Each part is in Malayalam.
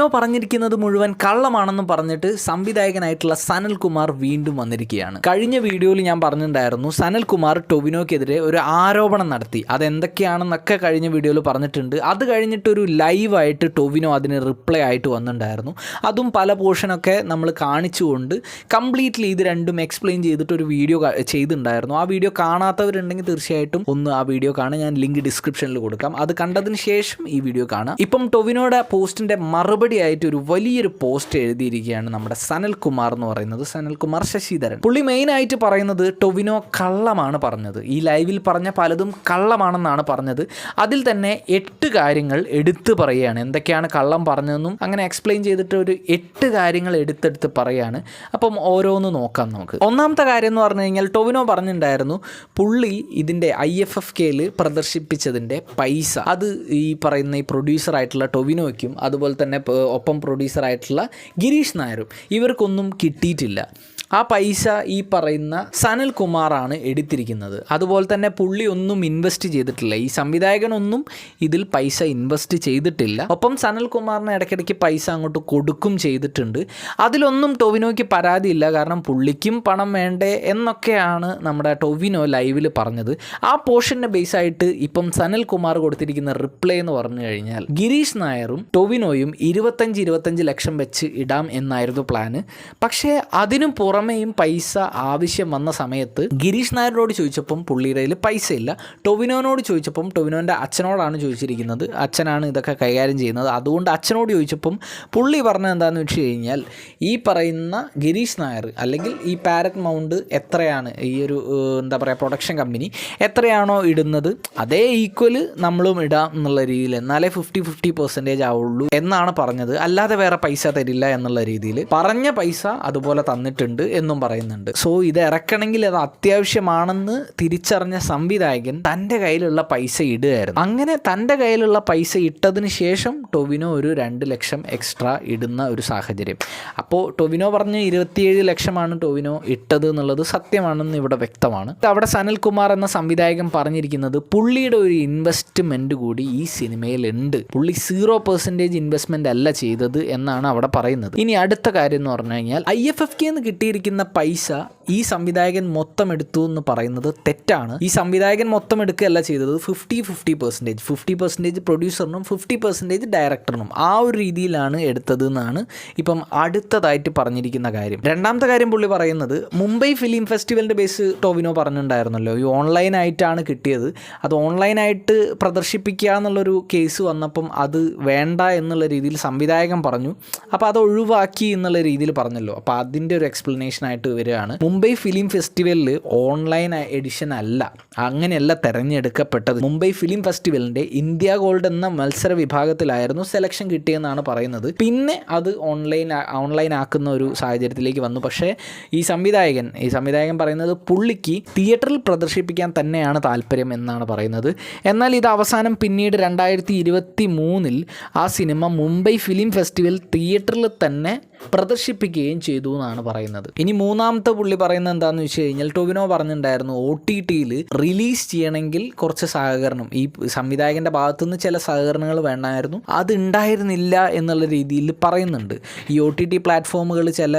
ടൊവിനോ പറഞ്ഞിരിക്കുന്നത് മുഴുവൻ കള്ളമാണെന്നും പറഞ്ഞിട്ട് സംവിധായകനായിട്ടുള്ള സനൽകുമാർ വീണ്ടും വന്നിരിക്കുകയാണ്. കഴിഞ്ഞ വീഡിയോയിൽ ഞാൻ പറഞ്ഞിട്ടുണ്ടായിരുന്നു സനൽകുമാർ ടൊവിനോക്കെതിരെ ഒരു ആരോപണം നടത്തി. അതെന്തൊക്കെയാണെന്നൊക്കെ കഴിഞ്ഞ വീഡിയോയിൽ പറഞ്ഞിട്ടുണ്ട്. അത് കഴിഞ്ഞിട്ടൊരു ലൈവായിട്ട് ടൊവിനോ അതിന് റിപ്ലൈ ആയിട്ട് വന്നിട്ടുണ്ടായിരുന്നു. അതും പല പോർഷനൊക്കെ നമ്മൾ കാണിച്ചുകൊണ്ട് കംപ്ലീറ്റ്ലി ഇത് രണ്ടും എക്സ്പ്ലെയിൻ ചെയ്തിട്ട് ഒരു വീഡിയോ ചെയ്തിട്ടുണ്ടായിരുന്നു. ആ വീഡിയോ കാണാത്തവരുണ്ടെങ്കിൽ തീർച്ചയായിട്ടും ഒന്ന് ആ വീഡിയോ കാണാൻ ഞാൻ ലിങ്ക് ഡിസ്ക്രിപ്ഷനിൽ കൊടുക്കാം. അത് കണ്ടതിന് ശേഷം ഈ വീഡിയോ കാണാം ഇപ്പം ടൊവിനോയുടെ പോസ്റ്റിന്റെ മറുപടി ആയിട്ട് ഒരു വലിയൊരു പോസ്റ്റ് എഴുതിയിരിക്കുകയാണ് നമ്മുടെ സനൽകുമാർ എന്ന് പറയുന്നത്. സനൽകുമാർ ശശിധരൻ. പുള്ളി മെയിൻ ആയിട്ട് പറയുന്നത് ടൊവിനോ കള്ളമാണ് പറഞ്ഞത്. ഈ ലൈവിൽ പറഞ്ഞ പലതും കള്ളമാണെന്നാണ് പറഞ്ഞത്. അതിൽ തന്നെ എട്ട് കാര്യങ്ങൾ എടുത്തു പറയുകയാണ്. എന്തൊക്കെയാണ് കള്ളം പറഞ്ഞതെന്നും അങ്ങനെ എക്സ്പ്ലെയിൻ ചെയ്തിട്ട് ഒരു എട്ട് കാര്യങ്ങൾ എടുത്തെടുത്ത് പറയാണ് അപ്പം ഓരോന്ന് നോക്കാം നമുക്ക്. ഒന്നാമത്തെ കാര്യം എന്ന് പറഞ്ഞു കഴിഞ്ഞാൽ ടൊവിനോ പറഞ്ഞിട്ടുണ്ടായിരുന്നു പുള്ളി ഇതിന്റെ ഐ എഫ് എഫ് കെയിൽ പ്രദർശിപ്പിച്ചതിന്റെ പൈസ. അത് ഈ പറയുന്ന ഈ പ്രൊഡ്യൂസറായിട്ടുള്ള ടൊവിനോയ്ക്കും അതുപോലെ തന്നെ ഒപ്പം പ്രൊഡ്യൂസറായിട്ടുള്ള ഗിരീഷ് നായരും ഇവർക്കൊന്നും കിട്ടിയിട്ടില്ല. ആ പൈസ ഈ പറയുന്ന സനൽ കുമാറാണ് എടുത്തിരിക്കുന്നത്. അതുപോലെ തന്നെ പുള്ളി ഒന്നും ഇൻവെസ്റ്റ് ചെയ്തിട്ടില്ല. ഈ സംവിധായകനൊന്നും ഇതിൽ പൈസ ഇൻവെസ്റ്റ് ചെയ്തിട്ടില്ല. ഒപ്പം സനൽ കുമാറിന് ഇടയ്ക്കിടയ്ക്ക് പൈസ അങ്ങോട്ട് കൊടുക്കും ചെയ്തിട്ടുണ്ട്. അതിലൊന്നും ടൊവിനോയ്ക്ക് പരാതിയില്ല. കാരണം പുള്ളിക്കും പണം വേണ്ടേ എന്നൊക്കെയാണ് നമ്മുടെ ടൊവിനോ ലൈവിൽ പറഞ്ഞത്. ആ പോർഷനെ ബേസ് ആയിട്ട് ഇപ്പം സനൽ കുമാർ കൊടുത്തിരിക്കുന്ന റിപ്ലൈ എന്ന് പറഞ്ഞു കഴിഞ്ഞാൽ ഗിരീഷ് നായറും ടൊവിനോയും ഇരുപത്തഞ്ച് ഇരുപത്തഞ്ച് ലക്ഷം വെച്ച് ഇടാം എന്നായിരുന്നു പ്ലാന് പക്ഷേ അതിനു പുറമെയും പൈസ ആവശ്യം വന്ന സമയത്ത് ഗിരീഷ് നായരോട് ചോദിച്ചപ്പം പുള്ളിയുടെ കയ്യിൽ പൈസ ഇല്ല ടൊവിനോനോട് ചോദിച്ചപ്പം ടൊവിനോന്റെ അച്ഛനോടാണ് ചോദിച്ചിരിക്കുന്നത്. അച്ഛനാണ് ഇതൊക്കെ കൈകാര്യം ചെയ്യുന്നത്. അതുകൊണ്ട് അച്ഛനോട് ചോദിച്ചപ്പം പുള്ളി പറഞ്ഞത് എന്താണെന്ന് വെച്ച് കഴിഞ്ഞാൽ ഈ പറയുന്ന ഗിരീഷ് നായർ അല്ലെങ്കിൽ ഈ പാരറ്റ് മൗണ്ട് എത്രയാണ്? ഈ ഒരു എന്താ പറയുക പ്രൊഡക്ഷൻ കമ്പനി എത്രയാണോ ഇടുന്നത്? അതേ ഈക്വൽ നമ്മളും ഇടാം എന്നുള്ള രീതിയിൽ എന്നാലേ ഫിഫ്റ്റി ഫിഫ്റ്റി പെർസെന്റേജ് ആവുള്ളൂ എന്നാണ് പറഞ്ഞത്. അല്ലാതെ വേറെ പൈസ തരില്ല എന്നുള്ള രീതിയിൽ പറഞ്ഞ പൈസ അതുപോലെ തന്നിട്ടുണ്ട് എന്നും പറയുന്നുണ്ട്. സോ ഇത് ഇറക്കണമെങ്കിൽ അത് അത്യാവശ്യമാണെന്ന് തിരിച്ചറിഞ്ഞ സംവിധായകൻ തന്റെ കയ്യിലുള്ള പൈസ ഇടുകയായിരുന്നു. അങ്ങനെ തന്റെ കയ്യിലുള്ള പൈസ ഇട്ടതിന് ശേഷം ടൊവിനോ ഒരു രണ്ട് ലക്ഷം എക്സ്ട്രാ ഇടുന്ന ഒരു സാഹചര്യം. അപ്പോൾ ടൊവിനോ പറഞ്ഞ് ഇരുപത്തിയേഴ് ലക്ഷമാണ് ടൊവിനോ ഇട്ടത് എന്നുള്ളത് സത്യമാണെന്ന് ഇവിടെ വ്യക്തമാണ്. അവിടെ സനൽകുമാർ എന്ന സംവിധായകൻ പറഞ്ഞിരിക്കുന്നത് പുള്ളിയുടെ ഒരു ഇൻവെസ്റ്റ്മെന്റ് കൂടി ഈ സിനിമയിൽ ഉണ്ട്. പുള്ളി സീറോ പെർസെന്റേജ് ഇൻവെസ്റ്റ്മെന്റ് അല്ല ചെയ്തത് എന്നാണ് അവിടെ പറയുന്നത്. ഇനി അടുത്ത കാര്യം എന്ന് പറഞ്ഞു കഴിഞ്ഞാൽ ഐ എഫ് എഫ് കെന്ന് കിട്ടിയിരിക്കുന്ന പൈസ ഈ സംവിധായകൻ മൊത്തം എടുത്തു എന്ന് പറയുന്നത് തെറ്റാണ്. ഈ സംവിധായകൻ മൊത്തം എടുക്കുകയല്ല ചെയ്തത് fifty fifty percentage fifty percentage പ്രൊഡ്യൂസറിനും fifty percentage ഡയറക്ടറിനും ആ ഒരു രീതിയിലാണ് എടുത്തത് എന്നാണ് ഇപ്പം അടുത്തതായിട്ട് പറഞ്ഞിരിക്കുന്ന കാര്യം. രണ്ടാമത്തെ കാര്യം പുള്ളി പറയുന്നത് മുംബൈ ഫിലിം ഫെസ്റ്റിവലിന്റെ ബേസ് ടോവിനോ പറഞ്ഞിട്ടുണ്ടായിരുന്നല്ലോ. ഈ ഓൺലൈനായിട്ടാണ് കിട്ടിയത്. അത് ഓൺലൈനായിട്ട് പ്രദർശിപ്പിക്കുക എന്നുള്ളൊരു കേസ് വന്നപ്പം അത് വേണ്ട എന്നുള്ള രീതിയിൽ സംവിധായകൻ പറഞ്ഞു. അപ്പോൾ അത് ഒഴിവാക്കി എന്നുള്ള രീതിയിൽ പറഞ്ഞല്ലോ. അപ്പോൾ അതിന്റെ ഒരു എക്സ്പ്ലനേഷൻ ആയിട്ട് വരികയാണ്. മുംബൈ ഫിലിം ഫെസ്റ്റിവലിൽ ഓൺലൈൻ എഡിഷൻ അല്ല. അങ്ങനെയല്ല തിരഞ്ഞെടുക്കപ്പെട്ടത്. മുംബൈ ഫിലിം ഫെസ്റ്റിവലിന്റെ ഇന്ത്യ ഗോൾഡ് എന്ന മത്സര വിഭാഗത്തിലായിരുന്നു സെലക്ഷൻ കിട്ടിയെന്നാണ് പറയുന്നത്. പിന്നെ അത് ഓൺലൈൻ ഓൺലൈൻ ആക്കുന്ന ഒരു സാഹചര്യത്തിലേക്ക് വന്നു. പക്ഷേ ഈ സംവിധായകൻ ഈ സംവിധായകൻ പറയുന്നത് പുള്ളിക്ക് തിയേറ്ററിൽ പ്രദർശിപ്പിക്കാൻ തന്നെയാണ് താല്പര്യം എന്നാണ് പറയുന്നത്. എന്നാൽ ഇത് അവസാനം പിന്നീട് രണ്ടായിരത്തി ഇരുപത്തി മൂന്നിൽ ആ സിനിമ മുംബൈ ഫിലിം ഫെസ്റ്റിവൽ തിയേറ്ററിൽ തന്നെ പ്രദർശിപ്പിക്കുകയും ചെയ്തു എന്നാണ് പറയുന്നത്. ഇനി മൂന്നാമത്തെ പുള്ളി പറയുന്നത് എന്താണെന്ന് വെച്ച് കഴിഞ്ഞാൽ ടൊവിനോ പറഞ്ഞിട്ടുണ്ടായിരുന്നു ഒ ടി ടിയിൽ റിലീസ് ചെയ്യണമെങ്കിൽ കുറച്ച് സഹകരണം. ഈ സംവിധായകന്റെ ഭാഗത്തുനിന്ന് ചില സഹകരണങ്ങൾ വേണമായിരുന്നു. അത് ഉണ്ടായിരുന്നില്ല എന്നുള്ള രീതിയിൽ പറയുന്നുണ്ട്. ഈ ഒ ടി ടി പ്ലാറ്റ്ഫോമുകൾ ചില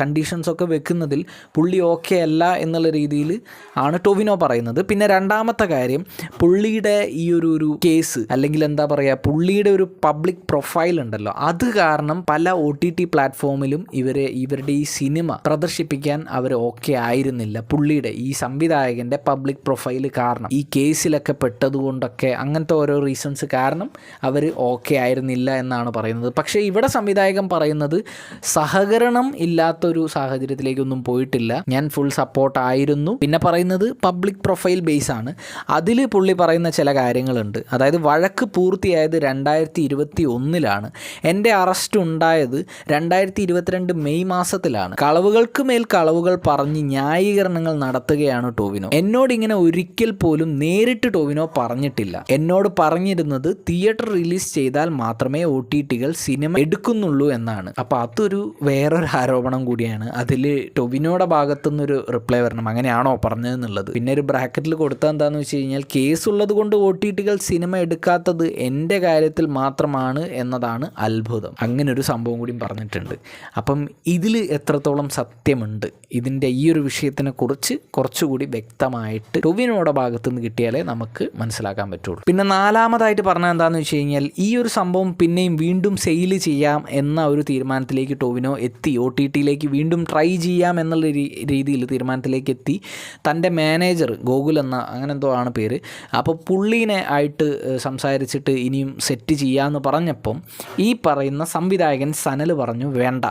കണ്ടീഷൻസ് ഒക്കെ വെക്കുന്നതിൽ പുള്ളി ഓക്കെ അല്ല എന്നുള്ള രീതിയിൽ ആണ് ടൊവിനോ പറയുന്നത്. പിന്നെ രണ്ടാമത്തെ കാര്യം പുള്ളിയുടെ ഈ ഒരു ഒരു കേസ് അല്ലെങ്കിൽ എന്താ പറയുക പുള്ളിയുടെ ഒരു പബ്ലിക് പ്രൊഫൈൽ ഉണ്ടല്ലോ. അത് കാരണം പല ഒ ടി ടി പ്ലാറ്റ്ഫോമിലും ഇവരെ ഇവരുടെ ഈ സിനിമ പ്രദർശിപ്പിക്കാൻ അവർ ഓക്കെ ആയിരുന്നില്ല. പുള്ളിയുടെ ഈ സംവിധായകന്റെ പബ്ലിക് പ്രൊഫൈൽ കാരണം ഈ കേസിലൊക്കെ പെട്ടതുകൊണ്ടൊക്കെ അങ്ങനത്തെ ഓരോ റീസൺസ് കാരണം അവർ ഓക്കെ ആയിരുന്നില്ല എന്നാണ് പറയുന്നത്. പക്ഷേ ഇവിടെ സംവിധായകൻ പറയുന്നത് സഹകരണം ഇല്ലാത്തൊരു സാഹചര്യത്തിലേക്കൊന്നും പോയിട്ടില്ല. ഞാൻ ഫുൾ സപ്പോർട്ട് ആയിരുന്നു. പിന്നെ പറയുന്നത് പബ്ലിക് പ്രൊഫൈൽ ബേസ് ആണ് അതിൽ പുള്ളി പറയുന്ന ചില കാര്യങ്ങളുണ്ട്. അതായത് വഴക്ക് പൂർത്തിയായത് രണ്ടായിരത്തി ഇരുപത്തി ഒന്നിലാണ് എന്റെ അറസ്റ്റ് ഉണ്ടായത് രണ്ടായിരത്തി രണ്ടായിരത്തി ഇരുപത്തിരണ്ട് മെയ് മാസത്തിലാണ്. കളവുകൾക്ക് മേൽ കളവുകൾ പറഞ്ഞ് ന്യായീകരണങ്ങൾ നടത്തുകയാണ് ടോവിനോ. എന്നോട് ഇങ്ങനെ ഒരിക്കൽ പോലും നേരിട്ട് ടോവിനോ പറഞ്ഞിട്ടില്ല. എന്നോട് പറഞ്ഞിരുന്നത് തിയേറ്റർ റിലീസ് ചെയ്താൽ മാത്രമേ ഒ ടി ടികൾ സിനിമ എടുക്കുന്നുള്ളൂ എന്നാണ്. അപ്പൊ അതൊരു വേറൊരു ആരോപണം കൂടിയാണ്. അതിൽ ടൊവിനോയുടെ ഭാഗത്തുനിന്നൊരു റിപ്ലൈ വരണം. അങ്ങനെയാണോ പറഞ്ഞതെന്നുള്ളത്. പിന്നെ ഒരു ബ്രാക്കറ്റിൽ കൊടുത്താൽ എന്താണെന്ന് വെച്ച് കഴിഞ്ഞാൽ കേസ് ഉള്ളത് കൊണ്ട് ഒ ടി ടികൾ സിനിമ എടുക്കാത്തത് എന്റെ കാര്യത്തിൽ മാത്രമാണ് എന്നതാണ് അത്ഭുതം. അങ്ങനെ ഒരു സംഭവം കൂടി പറഞ്ഞിട്ടുണ്ട്. അപ്പം ഇതിൽ എത്രത്തോളം സത്യമുണ്ട്? ഇതിന്റെ ഈ ഒരു വിഷയത്തിനെ കുറിച്ച് കുറച്ചുകൂടി വ്യക്തമായിട്ട് ടുവിനോടെ ഭാഗത്തു നിന്ന് കിട്ടിയാലേ നമുക്ക് മനസ്സിലാക്കാൻ പറ്റുള്ളൂ. പിന്നെ നാലാമതായിട്ട് പറഞ്ഞാൽ എന്താണെന്ന് വെച്ച് കഴിഞ്ഞാൽ ഈ ഒരു സംഭവം പിന്നെയും വീണ്ടും സെയിൽ ചെയ്യാം എന്ന ഒരു തീരുമാനത്തിലേക്ക് ടൊവിനോ എത്തി. ഒ ടി ടിയിലേക്ക് വീണ്ടും ട്രൈ ചെയ്യാം എന്നുള്ള രീതിയിൽ തീരുമാനത്തിലേക്ക് എത്തി. തന്റെ മാനേജർ ഗോകുൽ എന്ന അങ്ങനെ എന്തോ ആണ് പേര്. അപ്പോൾ പുള്ളീനെ ആയിട്ട് സംസാരിച്ചിട്ട് ഇനിയും സെറ്റ് ചെയ്യാമെന്ന് പറഞ്ഞപ്പം ഈ പറയുന്ന സംവിധായകൻ സനൽ പറഞ്ഞു വേണ്ട.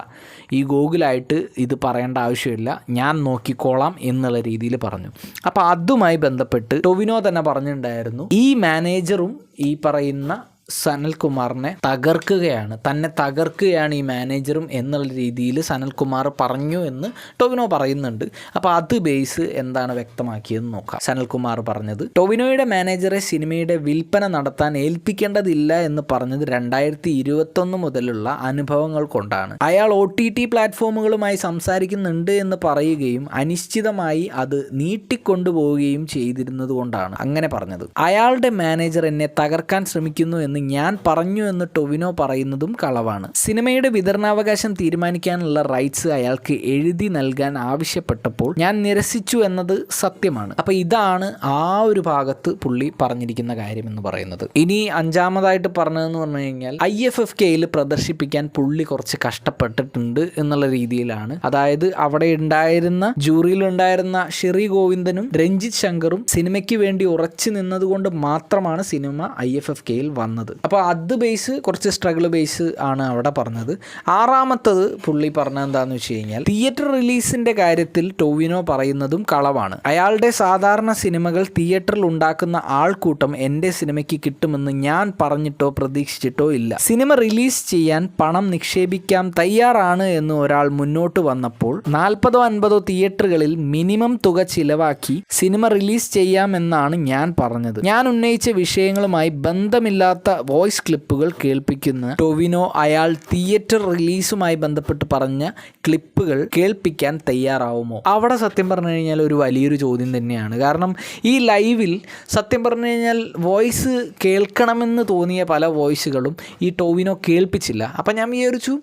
ഈ ഗൂഗിളായിട്ട് ഇത് പറയേണ്ട ആവശ്യമില്ല. ഞാൻ നോക്കിക്കോളാം എന്നുള്ള രീതിയിൽ പറഞ്ഞു. അപ്പോൾ അതുമായി ബന്ധപ്പെട്ട് ടൊവിനോ തന്നെ പറഞ്ഞിട്ടുണ്ടായിരുന്നു. ഈ മാനേജറും ഈ പറയുന്ന സനൽകുമാറിനെ തകർക്കുകയാണ്. തന്നെ തകർക്കുകയാണ് ഈ മാനേജറും എന്നുള്ള രീതിയിൽ സനൽകുമാർ പറഞ്ഞു എന്ന് ടൊവിനോ പറയുന്നുണ്ട്. അപ്പോൾ അത് ബേസ് എന്താണ് വ്യക്തമാക്കിയെന്ന് നോക്കാം. സനൽകുമാർ പറഞ്ഞത് ടൊവിനോയുടെ മാനേജറെ സിനിമയുടെ വിൽപ്പന നടത്താൻ ഏൽപ്പിക്കേണ്ടതില്ല എന്ന് പറഞ്ഞത് രണ്ടായിരത്തി ഇരുപത്തൊന്ന് മുതലുള്ള അനുഭവങ്ങൾ കൊണ്ടാണ്. അയാൾ ഒ ടി ടി പ്ലാറ്റ്ഫോമുകളുമായി സംസാരിക്കുന്നുണ്ട് എന്ന് പറയുകയും അനിശ്ചിതമായി അത് നീട്ടിക്കൊണ്ടുപോവുകയും ചെയ്തിരുന്നത് കൊണ്ടാണ് അങ്ങനെ പറഞ്ഞത്. അയാളുടെ മാനേജർ എന്നെ തകർക്കാൻ ശ്രമിക്കുന്നു എന്ന് ഞാൻ പറഞ്ഞു എന്ന് ടൊവിനോ പറയുന്നതും കളവാണ്. സിനിമയുടെ വിതരണാവകാശം തീരുമാനിക്കാനുള്ള റൈറ്റ്സ് അയാൾക്ക് എഴുതി നൽകാൻ ആവശ്യപ്പെട്ടപ്പോൾ ഞാൻ നിരസിച്ചു എന്നത് സത്യമാണ്. അപ്പൊ ഇതാണ് ആ ഒരു ഭാഗത്ത് പുള്ളി പറഞ്ഞിരിക്കുന്ന കാര്യം എന്ന് പറയുന്നത്. ഇനി അഞ്ചാമതായിട്ട് പറഞ്ഞതെന്ന് പറഞ്ഞു കഴിഞ്ഞാൽ ഐ എഫ് എഫ് കെയിൽ പ്രദർശിപ്പിക്കാൻ പുള്ളി കുറച്ച് കഷ്ടപ്പെട്ടിട്ടുണ്ട് എന്നുള്ള രീതിയിലാണ്. അതായത് അവിടെ ഉണ്ടായിരുന്ന ജൂറിയിൽ ഉണ്ടായിരുന്ന ഷെറി ഗോവിന്ദനും രഞ്ജിത് ശങ്കറും സിനിമയ്ക്ക് വേണ്ടി ഉറച്ചു നിന്നതുകൊണ്ട് മാത്രമാണ് സിനിമ ഐ എഫ് എഫ് കെയിൽ വന്നത്. അപ്പോൾ അത് ബേസ് കുറച്ച് സ്ട്രഗിൾ ബേസ് ആണ് അവിടെ പറഞ്ഞത്. ആറാമത്തത് പുള്ളി പറഞ്ഞത് എന്താണെന്ന് വെച്ച് കഴിഞ്ഞാൽ തിയേറ്റർ റിലീസിന്റെ കാര്യത്തിൽ ടോവിനോ പറയുന്നതും കളവാണ്. അയാളുടെ സാധാരണ സിനിമകൾ തിയേറ്ററിൽ ഉണ്ടാക്കുന്ന ആൾക്കൂട്ടം എന്റെ സിനിമയ്ക്ക് കിട്ടുമെന്ന് ഞാൻ പറഞ്ഞിട്ടോ പ്രതീക്ഷിച്ചിട്ടോ ഇല്ല. സിനിമ റിലീസ് ചെയ്യാൻ പണം നിക്ഷേപിക്കാൻ തയ്യാറാണ് എന്ന് ഒരാൾ മുന്നോട്ട് വന്നപ്പോൾ നാൽപ്പതോ അൻപതോ തിയേറ്ററുകളിൽ മിനിമം തുക ചിലവാക്കി സിനിമ റിലീസ് ചെയ്യാമെന്നാണ് ഞാൻ പറഞ്ഞത്. ഞാൻ ഉന്നയിച്ച വിഷയങ്ങളുമായി ബന്ധമില്ലാത്ത വോയിസ് ക്ലിപ്പുകൾ കേൾപ്പിക്കുന്ന ടൊവിനോ അയാൾ തിയേറ്റർ റിലീസുമായി ബന്ധപ്പെട്ട് പറഞ്ഞ ക്ലിപ്പുകൾ കേൾപ്പിക്കാൻ തയ്യാറാവുമോ? അവിടെ സത്യം പറഞ്ഞു കഴിഞ്ഞാൽ ഒരു വലിയൊരു ചോദ്യം തന്നെയാണ്. കാരണം ഈ ലൈവിൽ സത്യം പറഞ്ഞു കഴിഞ്ഞാൽ വോയിസ് കേൾക്കണമെന്ന് തോന്നിയ പല വോയിസുകളും ഈ ടോവിനോ കേൾപ്പിച്ചില്ല. അപ്പം ഞാൻ വിചാരിച്ചു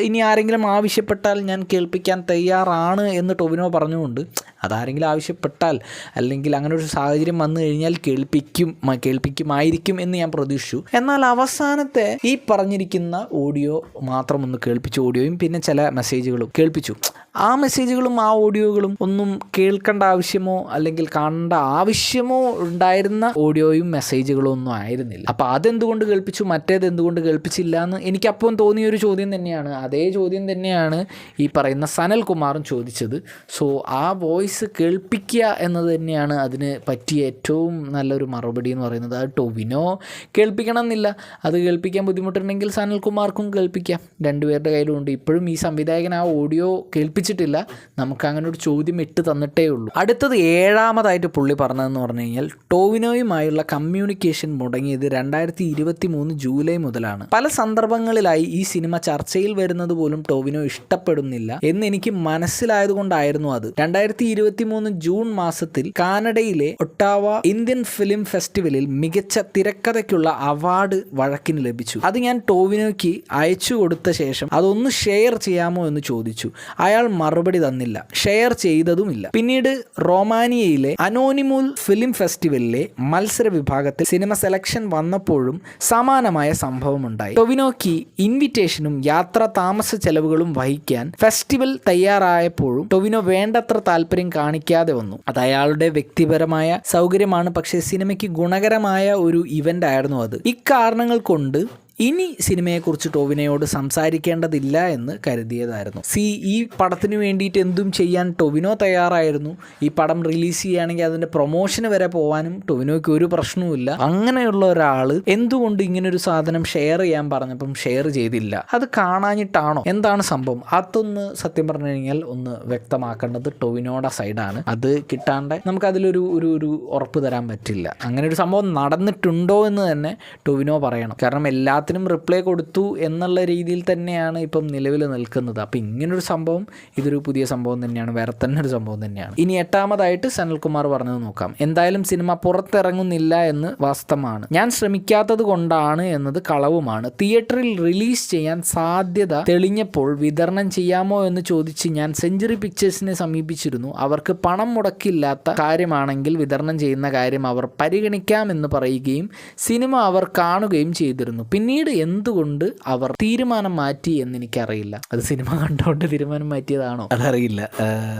ഇനി ആരെങ്കിലും ആവശ്യപ്പെട്ടാൽ ഞാൻ കേൾപ്പിക്കാൻ തയ്യാറാണ് എന്ന് ടൊവിനോ പറഞ്ഞുകൊണ്ട് അതാരെങ്കിലും ആവശ്യപ്പെട്ടാൽ അല്ലെങ്കിൽ അങ്ങനെ ഒരു സാഹചര്യം വന്നു കഴിഞ്ഞാൽ കേൾപ്പിക്കും കേൾപ്പിക്കുമായിരിക്കും എന്ന് ഞാൻ പ്രതീക്ഷിച്ചു. എന്നാൽ അവസാനത്തെ ഈ പറഞ്ഞിരിക്കുന്ന ഓഡിയോ മാത്രം ഒന്ന് കേൾപ്പിച്ചു ഓഡിയോയും പിന്നെ ചില മെസ്സേജുകളും കേൾപ്പിച്ചു. ആ മെസ്സേജുകളും ആ ഓഡിയോകളും ഒന്നും കേൾക്കേണ്ട ആവശ്യമോ അല്ലെങ്കിൽ കാണേണ്ട ആവശ്യമോ ഉണ്ടായിരുന്ന ഓഡിയോയും മെസ്സേജുകളും ഒന്നും ആയിരുന്നില്ല. അപ്പോൾ അതെന്തുകൊണ്ട് കേൾപ്പിച്ചു? മറ്റേത് എന്തുകൊണ്ട് കേൾപ്പിച്ചില്ല എന്ന് തോന്നിയ ഒരു ചോദ്യം തന്നെയാണ്. അതേ ചോദ്യം തന്നെയാണ് ഈ പറയുന്ന സനൽകുമാറും ചോദിച്ചത്. സോ ആ വോയിസ് കേൾപ്പിക്കുക എന്നത് തന്നെയാണ് അതിന് പറ്റിയ ഏറ്റവും നല്ലൊരു മറുപടി എന്ന് പറയുന്നത്. അത് ടൊവിനോ കേൾപ്പിക്കണം എന്നില്ല അത് കേൾപ്പിക്കാൻ ബുദ്ധിമുട്ടുണ്ടെങ്കിൽ സനൽകുമാർക്കും കേൾപ്പിക്കാം. രണ്ടുപേരുടെ കയ്യിലുണ്ട്. ഇപ്പോഴും ഈ സംവിധായകൻ ആ ഓഡിയോ കേൾപ്പിച്ചിട്ടില്ല നമുക്ക് അങ്ങനെ ഒരു ചോദ്യം ഇട്ട് തന്നിട്ടേ ഉള്ളൂ. അടുത്തത് ഏഴാമതായിട്ട് പുള്ളി പറഞ്ഞതെന്ന് പറഞ്ഞു കഴിഞ്ഞാൽ ടോവിനോയുമായുള്ള കമ്മ്യൂണിക്കേഷൻ മുടങ്ങിയത് രണ്ടായിരത്തി ഇരുപത്തി മൂന്ന് ജൂലൈ മുതലാണ്. പല സന്ദർഭങ്ങളിലായി ഈ സിനിമ ചർച്ചയിൽ വരുന്നത് പോലും ടോവിനോ ഇഷ്ടപ്പെടുന്നില്ല എന്ന് എനിക്ക് മനസ്സിലായതുകൊണ്ടായിരുന്നു അത്. രണ്ടായിരത്തി ഇരുപത്തി മൂന്ന് ജൂൺ മാസത്തിൽ കാനഡയിലെ ഒട്ടാവ ഇന്ത്യൻ ഫിലിം ഫെസ്റ്റിവലിൽ മികച്ച തിരക്കഥയ്ക്കുള്ള അവാർഡ് വഴക്കിന് ലഭിച്ചു. അത് ഞാൻ ടോവിനോയ്ക്ക് അയച്ചു കൊടുത്ത ശേഷം അതൊന്ന് ഷെയർ ചെയ്യാമോ എന്ന് ചോദിച്ചു. അയാൾ മറുപടി തന്നില്ല. ഷെയർ ചെയ്തതുമില്ല. പിന്നീട് റൊമാനിയയിലെ അനോണിമുൽ ഫിലിം ഫെസ്റ്റിവലിലെ മത്സര വിഭാഗത്തിൽ സിനിമ സെലക്ഷൻ വന്നപ്പോഴും സമാനമായ സംഭവമുണ്ടായി. ടൊവിനോക്കി ഇൻവിറ്റേഷനും യാത്ര താമസ ചെലവുകളും വഹിക്കാൻ ഫെസ്റ്റിവൽ തയ്യാറായപ്പോഴും ടൊവിനോ വേണ്ടത്ര താല്പര്യം കാണിക്കാതെ വന്നു. അത് അയാളുടെ വ്യക്തിപരമായ സൗകര്യമാണ് പക്ഷേ സിനിമയ്ക്ക് ഗുണകരമായ ഒരു ഇവന്റ് ആയിരുന്നു അത്. ഇക്കാരണങ്ങൾ കൊണ്ട് ഇനി സിനിമയെക്കുറിച്ച് ടൊവിനോയോട് സംസാരിക്കേണ്ടതില്ല എന്ന് കരുതിയതായിരുന്നു. സി ഈ പടത്തിന് വേണ്ടിയിട്ട് എന്തും ചെയ്യാൻ ടൊവിനോ തയ്യാറായിരുന്നു. ഈ പടം റിലീസ് ചെയ്യുകയാണെങ്കിൽ അതിന്റെ പ്രൊമോഷന് വരെ പോകാനും ടൊവിനോയ്ക്ക് ഒരു പ്രശ്നവുമില്ല. അങ്ങനെയുള്ള ഒരാൾ എന്തുകൊണ്ട് ഇങ്ങനൊരു സാധനം ഷെയർ ചെയ്യാൻ പറഞ്ഞപ്പം ഷെയർ ചെയ്തില്ല? അത് കാണാഞ്ഞിട്ടാണോ? എന്താണ് സംഭവം? അതൊന്ന് സത്യം പറഞ്ഞു കഴിഞ്ഞാൽ ഒന്ന് വ്യക്തമാക്കേണ്ടത് ടൊവിനോയുടെ സൈഡാണ്. അത് കിട്ടാണ്ട്? നമുക്കതിലൊരു ഒരു ഒരു ഉറപ്പ് തരാൻ പറ്റില്ല. അങ്ങനെ ഒരു സംഭവം നടന്നിട്ടുണ്ടോ എന്ന് തന്നെ ടൊവിനോ പറയണം. കാരണം എല്ലാത്തിനും റിപ്ലൈ കൊടുത്തു എന്നുള്ള രീതിയിൽ തന്നെയാണ് ഇപ്പം നിലവിൽ നിൽക്കുന്നത്. അപ്പം ഇങ്ങനൊരു സംഭവം ഇതൊരു പുതിയ സംഭവം തന്നെയാണ്. വേറെ തന്നെ ഒരു സംഭവം തന്നെയാണ്. ഇനി എട്ടാമതായിട്ട് സനൽകുമാർ പറഞ്ഞത് നോക്കാം. എന്തായാലും സിനിമ പുറത്തിറങ്ങുന്നില്ല എന്ന് വാസ്തവമാണ്. ഞാൻ ശ്രമിക്കാത്തത് കൊണ്ടാണ് എന്നത് കളവുമാണ്. തിയേറ്ററിൽ റിലീസ് ചെയ്യാൻ സാധ്യത തെളിഞ്ഞപ്പോൾ വിതരണം ചെയ്യാമോ എന്ന് ചോദിച്ച് ഞാൻ സെഞ്ചുറി പിക്ചേഴ്സിനെ സമീപിച്ചിരുന്നു. അവർക്ക് പണം മുടക്കില്ലാത്ത കാര്യമാണെങ്കിൽ വിതരണം ചെയ്യുന്ന കാര്യം അവർ പരിഗണിക്കാമെന്ന് പറയുകയും സിനിമ അവർ കാണുകയും ചെയ്തിരുന്നു. പിന്നീട് എന്തുകൊണ്ട് അവർ തീരുമാനം മാറ്റി എന്ന് എനിക്കറിയില്ല അത് സിനിമ കണ്ടുകൊണ്ട് തീരുമാനം മാറ്റിയതാണോ? അതറിയില്ല.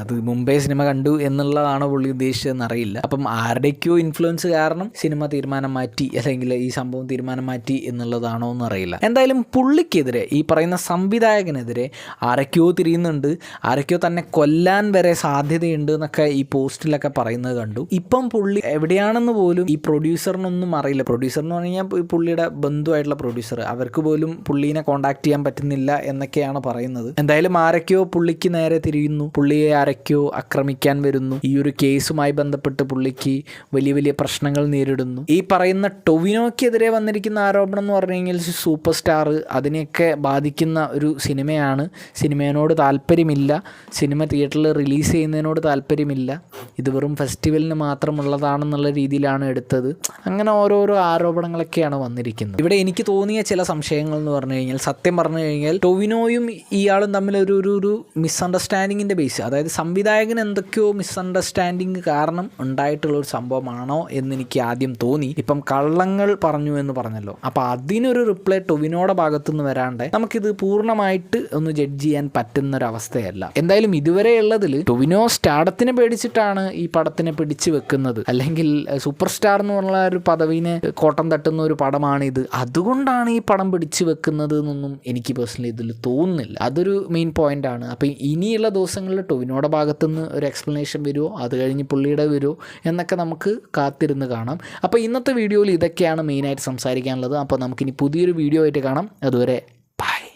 അത് മുംബൈ സിനിമ കണ്ടു എന്നുള്ളതാണോ പുള്ളി ഉദ്ദേശിച്ചതെന്ന് അറിയില്ല. അപ്പം ആരുടെയൊക്കെയോ ഇൻഫ്ലുവൻസ് കാരണം സിനിമ തീരുമാനം മാറ്റി അല്ലെങ്കിൽ ഈ സംഭവം തീരുമാനം മാറ്റി എന്നുള്ളതാണോ എന്ന് അറിയില്ല. എന്തായാലും പുള്ളിക്കെതിരെ ഈ പറയുന്ന സംവിധായകനെതിരെ ആരൊക്കെയോ തിരിയുന്നുണ്ട്. ആരൊക്കെയോ തന്നെ കൊല്ലാൻ വരെ സാധ്യതയുണ്ട് എന്നൊക്കെ ഈ പോസ്റ്റിലൊക്കെ പറയുന്നത് കണ്ടു. ഇപ്പം പുള്ളി എവിടെയാണെന്ന് പോലും ഈ പ്രൊഡ്യൂസറിനൊന്നും അറിയില്ല. പ്രൊഡ്യൂസർ എന്ന് പറഞ്ഞു കഴിഞ്ഞാൽ പുള്ളിയുടെ ബന്ധുവായിട്ടുള്ള പ്രൊഡ്യൂസർ അവർക്ക് പോലും പുള്ളീനെ കോണ്ടാക്ട് ചെയ്യാൻ പറ്റുന്നില്ല എന്നൊക്കെയാണ് പറയുന്നത്. എന്തായാലും ആരൊക്കെയോ പുള്ളിക്ക് നേരെ തിരിയുന്നു. പുള്ളിയെ ആരൊക്കെയോ ആക്രമിക്കാൻ വരുന്നു. ഈ ഒരു കേസുമായി ബന്ധപ്പെട്ട് പുള്ളിക്ക് വലിയ വലിയ പ്രശ്നങ്ങൾ നേരിടുന്നു. ഈ പറയുന്ന ടൊവിനോക്കെതിരെ വന്നിരിക്കുന്ന ആരോപണം എന്ന് പറഞ്ഞു കഴിഞ്ഞാൽ സൂപ്പർ സ്റ്റാർ അതിനെയൊക്കെ ബാധിക്കുന്ന ഒരു സിനിമയാണ്. സിനിമയോട് താല്പര്യമില്ല. സിനിമ തിയേറ്ററിൽ റിലീസ് ചെയ്യുന്നതിനോട് താല്പര്യമില്ല. ഇത് വെറും ഫെസ്റ്റിവലിന് മാത്രമുള്ളതാണെന്നുള്ള രീതിയിലാണ് എടുത്തത്. അങ്ങനെ ഓരോരോ ആരോപണങ്ങളൊക്കെയാണ് വന്നിരിക്കുന്നത്. ഇവിടെ എനിക്ക് തോന്നിയ ചില സംശയങ്ങൾ എന്ന് പറഞ്ഞു കഴിഞ്ഞാൽ സത്യം പറഞ്ഞു കഴിഞ്ഞാൽ ടൊവിനോയും ഇയാളും തമ്മിൽ ഒരു ഒരു ഒരു മിസ്അണ്ടർസ്റ്റാൻഡിങ്ങിന്റെ ബേസ് അതായത് സംവിധായകൻ എന്തൊക്കെയോ മിസ്അണ്ടർസ്റ്റാൻഡിങ് കാരണം ഉണ്ടായിട്ടുള്ള ഒരു സംഭവമാണോ എന്ന് എനിക്ക് ആദ്യം തോന്നി. ഇപ്പം കള്ളങ്ങൾ പറഞ്ഞു എന്ന് പറഞ്ഞല്ലോ. അപ്പോൾ അതിനൊരു റിപ്ലൈ ടൊവിനോയുടെ ഭാഗത്തുനിന്ന് വരാണ്ട് നമുക്കിത് പൂർണമായിട്ട് ഒന്ന് ജഡ്ജ് ചെയ്യാൻ പറ്റുന്ന ഒരു അവസ്ഥയല്ല എന്തായാലും ഇതുവരെ ഉള്ളതിൽ ടൊവിനോ സ്റ്റാഡത്തിനെ പേടിച്ചിട്ടാണ് ഈ പടത്തിനെ പിടിച്ചു വെക്കുന്നത്. അല്ലെങ്കിൽ സൂപ്പർ സ്റ്റാർ എന്ന് പറഞ്ഞ ഒരു പദവിനെ കോട്ടം തട്ടുന്ന ഒരു പടമാണിത്. അതുകൊണ്ടാണ് ഈ പടം പിടിച്ചു വെക്കുന്നത് എന്നൊന്നും എനിക്ക് പേഴ്സണലി ഇതിൽ തോന്നുന്നില്ല. അതൊരു മെയിൻ പോയിന്റ് ആണ്. അപ്പോൾ ഇനിയുള്ള ദിവസങ്ങളിൽ ടൊവിനോയുടെ ഭാഗത്തുനിന്ന് ഒരു എക്സ്പ്ലനേഷൻ വരുമോ അത് കഴിഞ്ഞ് പുള്ളിയുടെ വരുമോ എന്നൊക്കെ നമുക്ക് കാത്തിരുന്ന് കാണാം. അപ്പോൾ ഇന്നത്തെ വീഡിയോയിൽ ഇതൊക്കെയാണ് മെയിനായിട്ട് സംസാരിക്കാനുള്ളത്. അപ്പോൾ നമുക്കിനി പുതിയൊരു വീഡിയോ ആയിട്ട് കാണാം. അതുവരെ